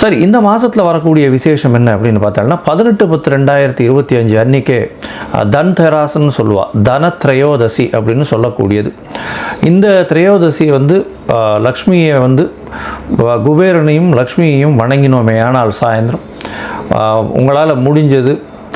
சரி இந்த மாதத்தில் வரக்கூடிய விசேஷம் என்ன அப்படின்னு பார்த்தோம்னா பதினெட்டு பத்து ரெண்டாயிரத்தி இருபத்தி அஞ்சு அன்னைக்கே தன் தெராசன்னு சொல்லுவாள் தன திரையோதசி அப்படின்னு சொல்லக்கூடியது. இந்த திரையோதசி வந்து லக்ஷ்மியை வந்து குபேரனையும் லக்ஷ்மியையும் வணங்கினோமே ஆனால் சாயந்தரம். உங்களால் முடிஞ்சது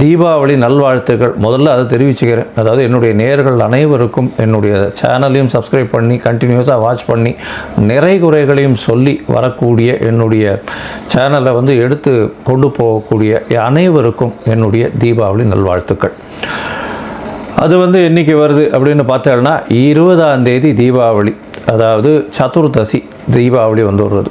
தீபாவளி நல்வாழ்த்துக்கள். முதல்ல அதை தெரிவிச்சுக்கிறேன். அதாவது என்னுடைய நேர்கள் அனைவருக்கும் என்னுடைய சேனலையும் சப்ஸ்கிரைப் பண்ணி கண்டினியூஸாக வாட்ச் பண்ணி நிறை குறைகளையும் சொல்லி வரக்கூடிய என்னுடைய சேனலை வந்து எடுத்து கொண்டு போகக்கூடிய அனைவருக்கும் என்னுடைய தீபாவளி நல்வாழ்த்துக்கள். அது வந்து என்னைக்கு வருது அப்படின்னு பார்த்தோம்னா இருபதாம் தேதி தீபாவளி அதாவது சதுர்தசி தீபாவளி வந்து வருது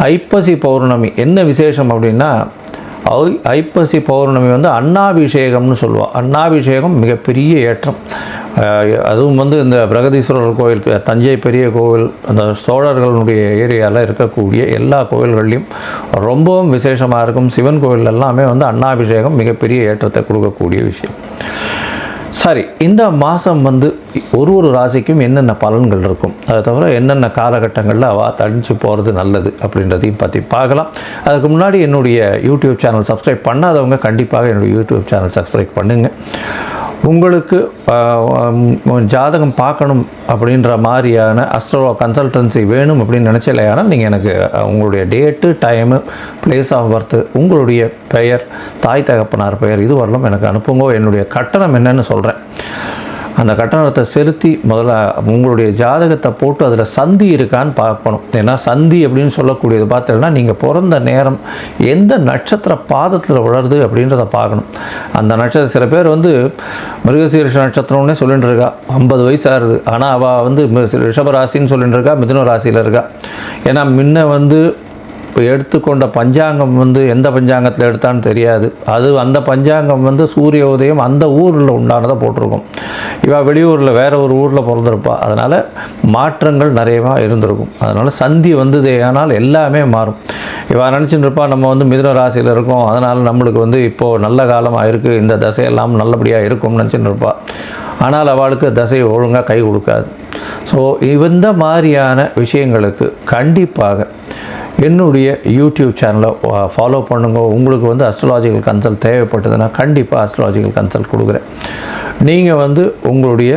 ஐப்பசி பௌர்ணமி. என்ன விசேஷம் அப்படின்னா ஐ- ஐப்பசி பௌர்ணமி வந்து அண்ணாபிஷேகம்னு சொல்லுவாள் அண்ணாபிஷேகம் மிகப்பெரிய ஏற்றம். அதுவும் வந்து இந்த பிரகதீஸ்வரர் கோவில் தஞ்சை பெரிய கோவில் அந்த சோழர்களுடைய ஏரியாவில் இருக்கக்கூடிய எல்லா கோவில்கள்லையும் ரொம்பவும் விசேஷமாக இருக்கும். சிவன் கோவில் எல்லாமே வந்து அண்ணாபிஷேகம் மிகப்பெரிய ஏற்றத்தை கொடுக்கக்கூடிய விஷயம். சரி இந்த மாதம் வந்து ஒரு ஒரு ராசிக்கும் என்னென்ன பலன்கள் இருக்கும்? அதை தவிர என்னென்ன காலகட்டங்களில் அவ தடிச்சு போகிறது நல்லது அப்படின்றதையும் பற்றி பார்க்கலாம். அதுக்கு முன்னாடி என்னுடைய யூடியூப் சேனல் சப்ஸ்கிரைப் பண்ணாதவங்க கண்டிப்பாக என்னுடைய யூடியூப் சேனல் சப்ஸ்கிரைப் பண்ணுங்கள் உங்களுக்கு ஜாதகம் பார்க்கணும் அப்படின்ற மாதிரியான அஸ்ட்ரோ கன்சல்டன்சி வேணும் அப்படின்னு நினச்சலையானால் நீங்கள் எனக்கு உங்களுடைய date time place of birth உங்களுடைய பெயர் தாய் தகப்பனார் பெயர் இது வரலும் எனக்கு அனுப்புங்க. என்னுடைய கட்டணம் என்னன்னு சொல்கிறேன் அந்த கட்டணத்தை செலுத்தி முதல்ல உங்களுடைய ஜாதகத்தை போட்டு அதில் சந்தி இருக்கான்னு பார்க்கணும். ஏன்னா சந்தி அப்படின்னு சொல்லக்கூடியது பார்த்தீங்கன்னா நீங்கள் பிறந்த நேரம் எந்த நட்சத்திர பாதத்தில் வளருது அப்படின்றத பார்க்கணும். அந்த நட்சத்திரம் சில பேர் வந்து மிருகசீரிஷ நட்சத்திரம்னே சொல்லிட்டு இருக்கா ஐம்பது வயசு ஆனால் அவள் வந்து ரிஷபராசின்னு சொல்லிட்டு இருக்கா மிதுன ராசியில் இருக்கா. ஏன்னா முன்ன வந்து இப்போ எடுத்துக்கொண்ட பஞ்சாங்கம் வந்து எந்த பஞ்சாங்கத்தில் எடுத்தான்னு தெரியாது. அது அந்த பஞ்சாங்கம் வந்து சூரிய உதயம் அந்த ஊரில் உண்டானதை போட்டிருக்கும். இவள் வெளியூரில் வேறு ஒரு ஊரில் பிறந்திருப்பா. அதனால் மாற்றங்கள் நிறையவா இருந்திருக்கும். அதனால் சந்தி வந்தது ஆனால் எல்லாமே மாறும். இவள் நினச்சிட்டு இருப்பா நம்ம வந்து மிதுன ராசியில் இருக்கோம். அதனால் நம்மளுக்கு வந்து இப்போது நல்ல காலமாக இருக்குது இந்த தசையெல்லாம் நல்லபடியாக இருக்கும்னு நினச்சிட்டு இருப்பா ஆனால் அவளுக்கு தசை ஒழுங்காக கை கொடுக்காது. ஸோ இந்த மாதிரியான விஷயங்களுக்கு கண்டிப்பாக என்னுடைய யூடியூப் சேனலை ஃபாலோ பண்ணுங்க. உங்களுக்கு வந்து அஸ்ட்ராலாஜிக்கல் கன்சல்ட் தேவைப்பட்டதுன்னா கண்டிப்பாக அஸ்ட்ராலாஜிக்கல் கன்சல்ட் கொடுக்குறேன். நீங்கள் வந்து உங்களுடைய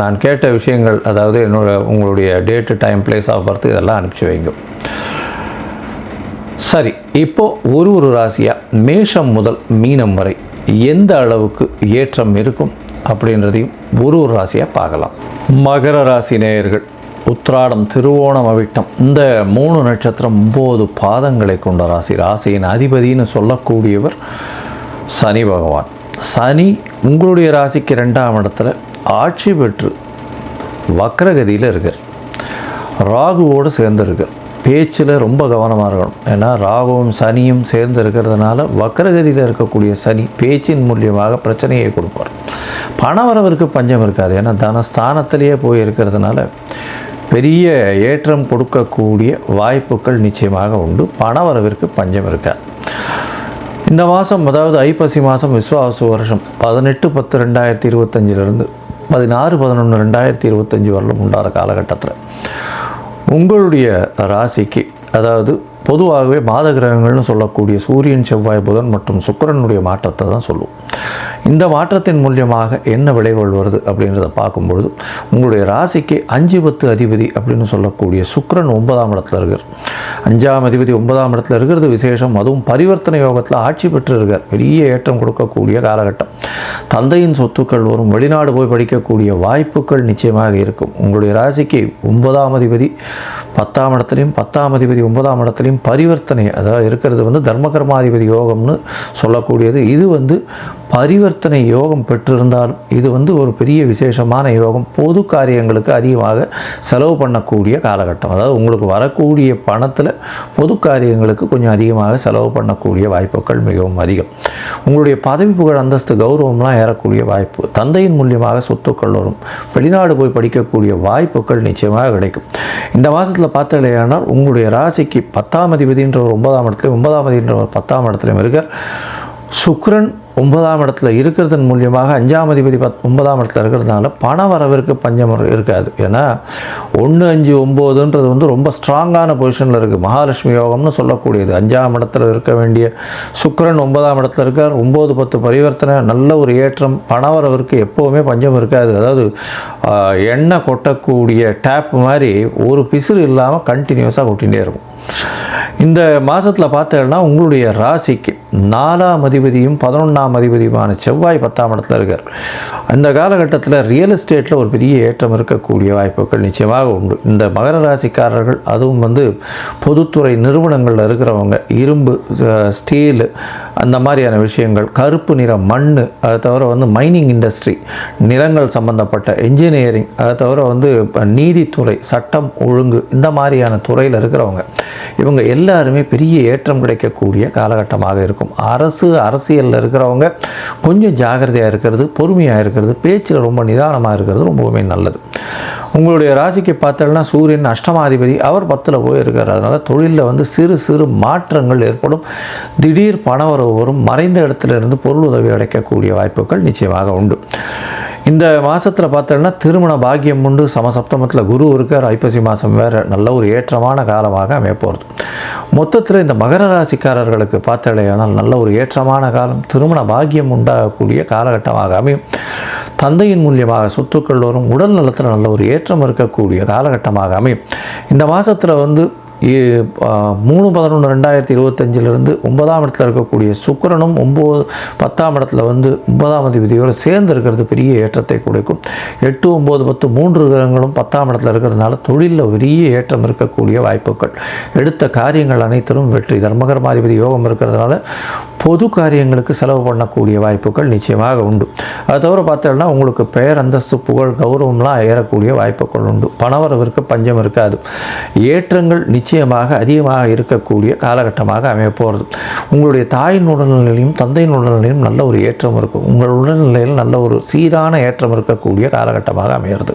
நான் கேட்ட விஷயங்கள் அதாவது என்னோட உங்களுடைய date time place of birth இதெல்லாம் அனுப்பிச்சி வைங்க. சரி இப்போது ஒரு ஒரு ராசியாக மேஷம் முதல் மீனம் வரை எந்த அளவுக்கு ஏற்றம் இருக்கும் அப்படின்றதையும் ஒரு ஒரு ராசியாக பார்க்கலாம். மகர ராசி நேயர்கள் உத்ராடம் திருவோணம் அவிட்டம். இந்த மூணு நட்சத்திரம் ஒம்பது பாதங்களை கொண்ட ராசி. ராசியின் அதிபதின்னு சொல்லக்கூடியவர் சனி பகவான். சனி உங்களுடைய ராசிக்கு ரெண்டாம் இடத்துல ஆட்சி பெற்று வக்ரகதியில் இருக்கார். ராகுவோடு சேர்ந்துருக்கார். பேச்சில் ரொம்ப கவனமாக இருக்கணும். ஏன்னா ராகுவும் சனியும் சேர்ந்து இருக்கிறதுனால வக்ரகதியில் இருக்கக்கூடிய சனி பேச்சின் மூலியமாக பிரச்சனையை கொடுப்பார். பணவரவிற்கு பஞ்சம் இருக்காது. ஏன்னா தனஸ்தானத்திலேயே போய் இருக்கிறதுனால பெரிய ஏற்றம் கொடுக்கக்கூடிய வாய்ப்புகள் நிச்சயமாக உண்டு. பணவரவிற்கு பஞ்சம் இருக்காது. இந்த மாதம் அதாவது ஐப்பசி மாதம் விஸ்வாச வருஷம் பதினெட்டு பத்து ரெண்டாயிரத்தி இருபத்தஞ்சிலிருந்து பதினாறு பதினொன்று ரெண்டாயிரத்தி இருபத்தஞ்சி வரலும் உண்டான காலகட்டத்தில் உங்களுடைய ராசிக்கு அதாவது பொதுவாகவே மாத கிரகங்கள்னு சொல்லக்கூடிய சூரியன் செவ்வாய் புதன் மற்றும் சுக்கிரனுடைய மாற்றத்தை தான் சொல்லுவோம். இந்த மாற்றத்தின் மூலியமாக என்ன விளைவுகள் வருது அப்படின்றத பார்க்கும்பொழுது உங்களுடைய ராசிக்கு அஞ்சு பத்து அதிபதி அப்படின்னு சொல்லக்கூடிய சுக்ரன் ஒன்பதாம் இடத்துல இருக்கார். அஞ்சாம் அதிபதி ஒன்பதாம் இடத்துல இருக்கிறது விசேஷம். அதுவும் பரிவர்த்தனை யோகத்தில் ஆட்சி பெற்று இருக்கார் பெரிய ஏற்றம் கொடுக்கக்கூடிய காலகட்டம். தந்தையின் சொத்துக்கள் வரும். வெளிநாடு போய் படிக்கக்கூடிய வாய்ப்புகள் நிச்சயமாக இருக்கும். உங்களுடைய ராசிக்கு ஒன்பதாம் அதிபதி பத்தாம் இடத்துலையும் பத்தாம் அதிபதி ஒன்பதாம் இடத்துலையும் பரிவர்த்தனை அதாவது இருக்கிறது வந்து தர்மகர்மாதிபதி யோகம்னு சொல்லக்கூடியது. இது வந்து பரிவர்த்தனை யோகம் பெற்றிருந்தால் இது வந்து ஒரு பெரிய விசேஷமான யோகம். பொது காரியங்களுக்கு அதிகமாக செலவு பண்ணக்கூடிய காலகட்டம். அதாவது உங்களுக்கு வரக்கூடிய பணத்தில் பொது காரியங்களுக்கு கொஞ்சம் அதிகமாக செலவு பண்ணக்கூடிய வாய்ப்புகள் மிகவும் அதிகம். உங்களுடைய பதவி புகழ் அந்தஸ்து கௌரவம்லாம் ஏறக்கூடிய வாய்ப்பு. தந்தையின் மூலியமாக சொத்துக்கள் வரும். வெளிநாடு போய் படிக்கக்கூடிய வாய்ப்புகள் நிச்சயமாக கிடைக்கும். இந்த மாதத்தில் பார்த்தீங்கன்னா உங்களுடைய ராசிக்கு பத்தாம் அதிபதின்ற ஒரு ஒன்பதாம் இடத்துல ஒன்பதாம் அதிபதின்ற ஒரு பத்தாம் இடத்துலையும் இருக்கார். சுக்ரன் ஒன்பதாம் இடத்துல இருக்கிறதன் மூலியமாக அஞ்சாம் அதிபதி பத் ஒன்பதாம் இடத்துல இருக்கிறதுனால பண வரவிற்கு பஞ்சம் இருக்காது. ஏன்னா ஒன்று அஞ்சு ஒம்போதுன்றது வந்து ரொம்ப ஸ்ட்ராங்கான பொசிஷனில் இருக்குது மகாலட்சுமி யோகம்னு சொல்லக்கூடியது. அஞ்சாம் இடத்துல இருக்க வேண்டிய சுக்கரன் ஒன்பதாம் இடத்துல இருக்கார். ஒம்பது பத்து பரிவர்த்தனை நல்ல ஒரு ஏற்றம். பண வரவிற்கு எப்போவுமே பஞ்சம் இருக்காது. அதாவது எண்ணெய் கொட்டக்கூடிய டேப் மாதிரி ஒரு பிசுறு இல்லாமல் கண்டினியூஸாக கொட்டிகிட்டே இருக்கும். இந்த மாதத்தில் பார்த்தீங்கன்னா உங்களுடைய ராசிக்கு நாலாம் அதிபதியும் பதினொன்றாம் அதிபதியுமான செவ்வாய் பத்தாம் இடத்துல இருக்கார். அந்த காலகட்டத்தில் ரியல் எஸ்டேட்டில் ஒரு பெரிய ஏற்றம் இருக்கக்கூடிய வாய்ப்புகள் நிச்சயமாக உண்டு. இந்த மகர ராசிக்காரர்கள் அதுவும் வந்து பொதுத்துறை நிறுவனங்களில் இருக்கிறவங்க இரும்பு ஸ்டீலு அந்த மாதிரியான விஷயங்கள் கருப்பு நிற மண் அதை தவிர வந்து மைனிங் இண்டஸ்ட்ரி நிலங்கள் சம்பந்தப்பட்ட இன்ஜினியரிங் அதை தவிர வந்து நீதித்துறை சட்டம் ஒழுங்கு இந்த மாதிரியான துறையில் இருக்கிறவங்க இவங்க எல்லாருமே பெரிய ஏற்றம் கிடைக்கக்கூடிய காலகட்டமாக இருக்கும். அரசு அரசியலில் இருக்கிறவங்க கொஞ்சம் ஜாகிரதையாக இருக்கிறது பொறுமையாக இருக்கிறது பேச்சில் ரொம்ப நிதானமாக இருக்கிறது ரொம்பவுமே நல்லது. உங்களுடைய ராசிக்கு பார்த்தோம்னா சூரியன் அஷ்டமாதிபதி அவர் பத்தில் போய் இருக்கார் அதனால் தொழிலில் வந்து சிறு சிறு மாற்றங்கள் ஏற்படும். திடீர் பணவரவு வரும். மறைந்த இடத்துல இருந்து பொருள் உதவி அடைக்கக்கூடிய வாய்ப்புகள் நிச்சயமாக உண்டு. இந்த மாதத்தில் பார்த்தோன்னா திருமண பாக்கியம் உண்டு. சமசப்தமத்தில் குரு இருக்கார். ஐப்பசி மாதம் வேறு நல்ல ஒரு ஏற்றமான காலமாக அமைய போகிறது மொத்தத்தில் இந்த மகர ராசிக்காரர்களுக்கு பார்த்தாலேயானால் நல்ல ஒரு ஏற்றமான காலம். திருமண பாக்கியம் உண்டாகக்கூடிய காலகட்டமாக அமையும். தந்தையின் மூலியமாக சொத்துக்கள் வரும். உடல் நலத்தில் நல்ல ஒரு ஏற்றம் இருக்கக்கூடிய காலகட்டமாக அமையும். இந்த மாதத்தில் வந்து மூணு பதினொன்று ரெண்டாயிரத்தி இருபத்தஞ்சிலிருந்து ஒன்பதாம் இடத்துல இருக்கக்கூடிய சுக்கரனும் ஒம்பது பத்தாம் இடத்துல வந்து ஒன்பதாம் அதிபதியோடு சேர்ந்து இருக்கிறது பெரிய ஏற்றத்தை கொடுக்கும். எட்டு ஒம்பது பத்து மூன்று கிரகங்களும் பத்தாம் இடத்துல இருக்கிறதுனால தொழிலில் பெரிய ஏற்றம் இருக்கக்கூடிய வாய்ப்புகள். எடுத்த காரியங்கள் அனைத்திலும் வெற்றி. தர்மகர்மாதிபதி யோகம் இருக்கிறதுனால பொது காரியங்களுக்கு செலவு பண்ணக்கூடிய வாய்ப்புகள் நிச்சயமாக உண்டு. அது தவிர பார்த்தோம்னா உங்களுக்கு பெயர் அந்தஸ்து புகழ் கௌரவம்லாம் ஏறக்கூடிய வாய்ப்புகள் உண்டு. பணவரவிற்கு பஞ்சம் இருக்காது. ஏற்றங்கள் நிச்சயமாக அதிகமாக இருக்கக்கூடிய காலகட்டமாக அமைய போகிறது உங்களுடைய தாயின் உடல்நிலையும் தந்தையின் உடல்நிலையும் நல்ல ஒரு ஏற்றம் இருக்கும். உங்கள் உடல்நிலையில் நல்ல ஒரு சீரான ஏற்றம் இருக்கக்கூடிய காலகட்டமாக அமைகிறது.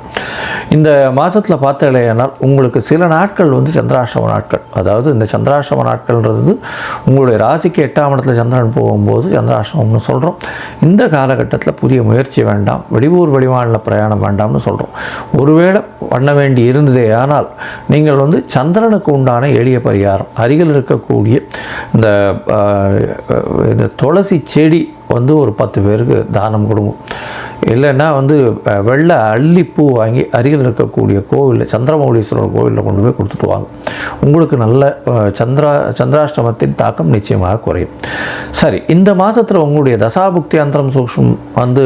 இந்த மாதத்தில் பார்த்தீங்கன்னா உங்களுக்கு சில நாட்கள் வந்து சந்திராஷ்டம நாட்கள். அதாவது இந்த சந்திராஷ்டம நாட்கள்ன்றது உங்களுடைய ராசிக்கு எட்டாம் இடத்துல சந்திரன் போகும்போது சந்திராஷ்டமம்னு சொல்கிறோம் இந்த காலகட்டத்தில் புதிய முயற்சி வேண்டாம். வெளியூர் வெளிமாநில பிரயாணம் வேண்டாம்னு சொல்கிறோம் ஒருவேளை பண்ண வேண்டி இருந்ததே ஆனால் நீங்கள் வந்து சந்திரனுக்கு உண்டான எளிய பரிகாரம் அருகில் இருக்கக்கூடிய இந்த இந்த துளசி செடி வந்து ஒரு பத்து பேருக்கு தானம் கொடுங்க. இல்லைன்னா வந்து வெள்ளை அள்ளிப்பூ வாங்கி அருகில் இருக்கக்கூடிய கோவிலில் சந்திரமௌலீஸ்வரர் கோவிலில் கொண்டு போய் கொடுத்துட்டு வாங்க. உங்களுக்கு நல்ல சந்திரா சந்திராஷ்டமத்தின் தாக்கம் நிச்சயமாக குறையும். சரி இந்த மாதத்தில் உங்களுடைய தசாபுக்தி அந்தரம் சூக்ஷம் வந்து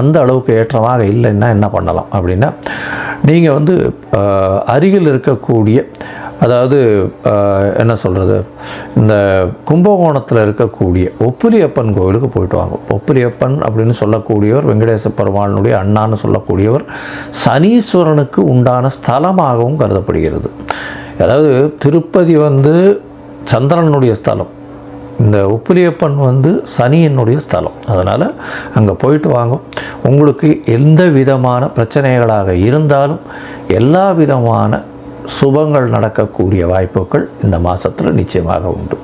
அந்த அளவுக்கு ஏற்றமாக இல்லைன்னா என்ன பண்ணலாம்? அப்படின்னா நீங்கள் வந்து அருகில் இருக்கக்கூடிய அதாவது என்ன சொல்கிறது இந்த கும்பகோணத்தில் இருக்கக்கூடிய ஒப்புலியப்பன் கோவிலுக்கு போயிட்டு வாங்க. ஒப்புலியப்பன் அப்படின்னு சொல்லக்கூடியவர் வெங்கடேச பெருமாளினுடைய அண்ணான்னு சொல்லக்கூடியவர் சனீஸ்வரனுக்கு உண்டான ஸ்தலமாகவும் கருதப்படுகிறது. அதாவது திருப்பதி வந்து சந்திரனுடைய ஸ்தலம் இந்த உப்பிலியப்பன் வந்து சனியினுடைய ஸ்தலம். அதனால் அங்கே போயிட்டு வாங்க. உங்களுக்கு எந்த விதமான பிரச்சனைகளாக இருந்தாலும் எல்லா விதமான சுபங்கள் நடக்கக்கூடிய வாய்ப்புகள் இந்த மாதத்தில் நிச்சயமாக உண்டு.